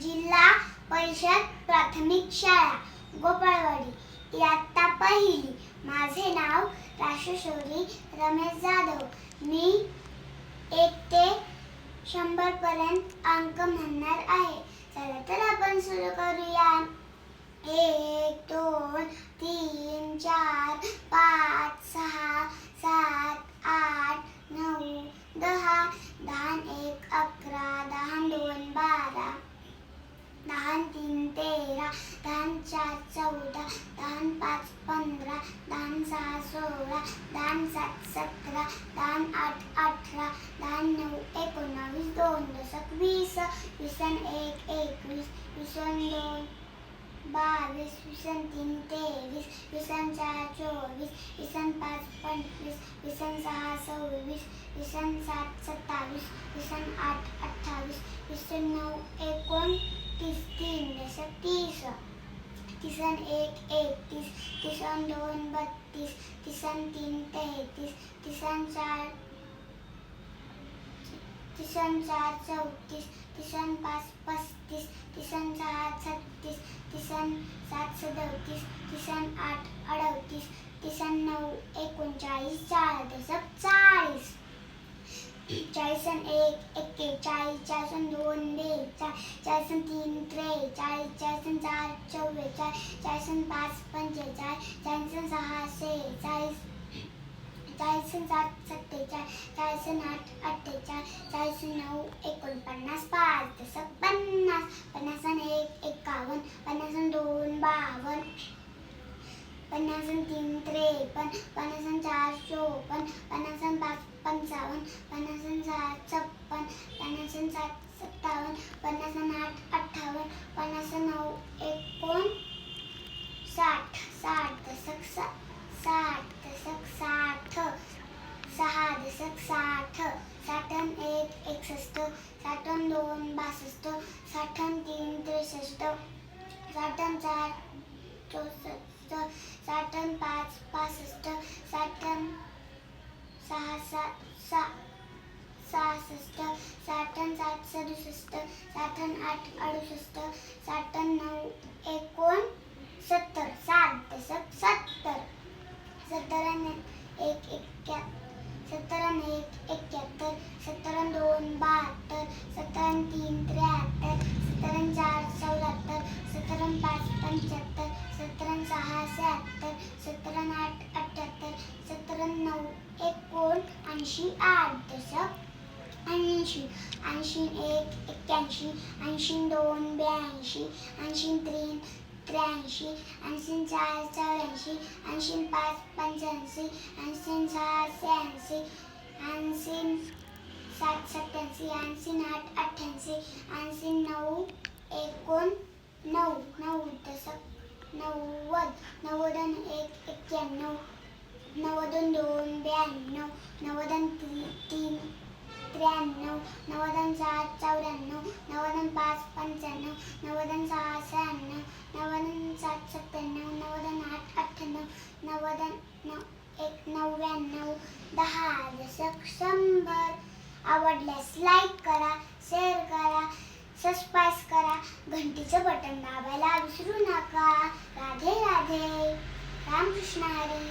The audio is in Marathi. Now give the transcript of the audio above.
जिल्हा परिषद प्राथमिक शाळा गोपाळवाडी. इयत्ता पहिली. माझे नाव राष्ट्रशौरी रमेश जाधव. मी एक ते शंभर पर्यंत अंक म्हणणार आहे. चला तर आपण सुरू करूया. एक दोन तीन चार पाच सहा सात आठ नऊ दहा. दहा एक अकरा दहा दोन बारा दहा तीन तेरा दहा चार चौदा दहा पाच पंधरा दहा सहा सोळा दान सात सतरा दहा आठ अठरा दहा नऊ एकोणावीस दोन दशक वीस विसन एक एकवीस विसन दोन बावीस वीसन तीन तेवीस विसन चार चोवीस विसन पाच पंचवीस विसन सहा सव्वीस विसन सात सत्तावीस विसन आठ अठ्ठावीस विसन नऊ एकोण तीस तीन दशक तीस. तिसन एक एकतीस. तिसन दोन बत्तीस. तिसन तीन तेहतीस. तिसन चार तिसन चार चौतीस. तिसन पाच पस्तीस. तिसन सहा छत्तीस. तिसन सात सदतीस. तिसन आठ अडतीस. तिसन नऊ एकोणचाळीस. चार दशक चाळीस. चाळीसन एक एक्केचाळीस चाळीसन दोन बे चाळीसन तीन त्रेचाळीस चाळीसन चार चव्वेचाळीस चाळीसन पाच पंचेचाळीस चाळीसन सहा चाळीस चाळीसन सात सत्तेचाळीस चाळीसन आठ अठ्ठेचाळीस चाळीसन नऊ एकोणपन्नास पाच दस पन्नास पन्नासन एक एकावन्न पन्नासन दोन बावन्न पन्नासन तीन त्रेपन्न पन्नासन चार चोपन्न पन्नासन पाच पंचावन्न पन्नास सहा छप्पन्न पन्नास सात सत्तावन्न पन्नास आठ अठ्ठावन्न पन्नास नऊ एकोण साठ साठ दशक साठ दशक साठ सहा दशक साठ साठन एक एकसष्ट साठन दोन बासष्ट साठन तीन त्रेसष्ट साठन चार चौसष्ट साठन पाच पासष्ट साठन सहा सात सहा सहासष्ट साठन सात सदुसष्ट साठन आठ अडुसष्ट साठन नऊ एकोण सत्तर सात दशक सत्तर. सत्तरन एकोणऐंशी एकोण ऐंशी आठ दशक ऐंशी ऐंशी एक एक्क्याऐंशी ऐंशी दोन ब्याऐंशी ऐंशी तीन त्र्याऐंशी ऐंशी चार चौऱ्याऐंशी ऐंशी पाच पंच्याऐंशी ऐंशी सहा शहाऐंशी ऐंशी सात सत्याऐंशी ऐंशी आठ अठ्ठ्याऐंशी ऐंशी नऊ एकोण नऊ नऊ दशक नव्वद नव्वद एक एक्क्याण्णव नव्वदन दोन ब्याण्णव नव्वदन ती तीन त्र्याण्णव नव्वदन सात चौऱ्याण्णव नव्वदन पाच पंच्याण्णव नव्वदन सहा शहाण्णव नव्वदन सात सत्त्याण्णव नव्वदन आठ अठ्ठ्याण्णव नव्वदन नऊ एक नव्याण्णव दहा दशक शंभर. आवडल्यास लाईक करा शेअर करा सबस्क्राईब करा. घंटीचं बटन दाबायला विसरू नका. राधे राधे. रामकृष्ण हरी.